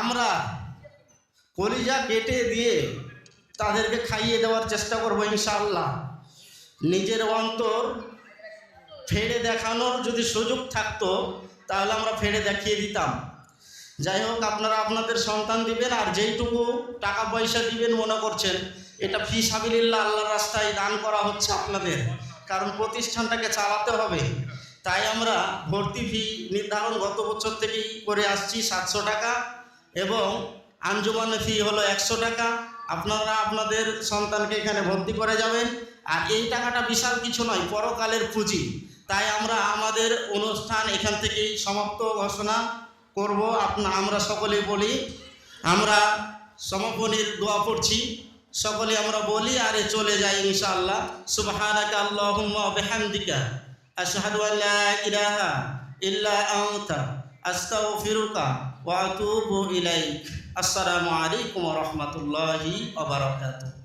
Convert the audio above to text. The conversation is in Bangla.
আমরা কলিজা কেটে দিয়ে তাদেরকে খাইয়ে দেওয়ার চেষ্টা করব ইনশাআল্লাহ। নিজের অন্তর ফেড়ে দেখানোর যদি সুযোগ থাকতো, তাহলে আমরা ফেড়ে দেখিয়ে দিতাম। যাই হোক, আপনারা আপনাদের সন্তান দিবেন আর যেইটুকু টাকা পয়সা দিবেন মনে করছেন, এটা ফি সাবিলিল্লাহ আল্লাহর রাস্তায় দান করা হচ্ছে আপনাদের। কারণ প্রতিষ্ঠানটাকে চালাতে হবে। তাই আমরা ভর্তি ফি নির্ধারণ গত বছর থেকেই করে আসছি সাতশো টাকা। এবং আঞ্জুমানের ফি হলো একশো টাকা। আপনারা আপনাদের সন্তানকে এখানে ভর্তি করে যাবেন। আর এই টাকাটা বিশাল কিছু নয়, পরকালের পুঁজি। তাই আমরা আমাদের অনুষ্ঠান এখান থেকেই সমাপ্ত ঘোষণা করব। আপনা আমরা সকলেই বলি, আমরা সমাপনীর দোয়া পড়ছি। সকলে আমরা বলি, আরে চলে যাই ইনশাআল্লাহ। সুবহানাকা আল্লাহুম্মা বিহামদিকা। ইল্লা আস্তাগফিরুকা ওয়া আতুবু ইলাইক। আসসালামু আলাইকুম ওয়া রাহমাতুল্লাহি ওয়া বারাকাতুহু।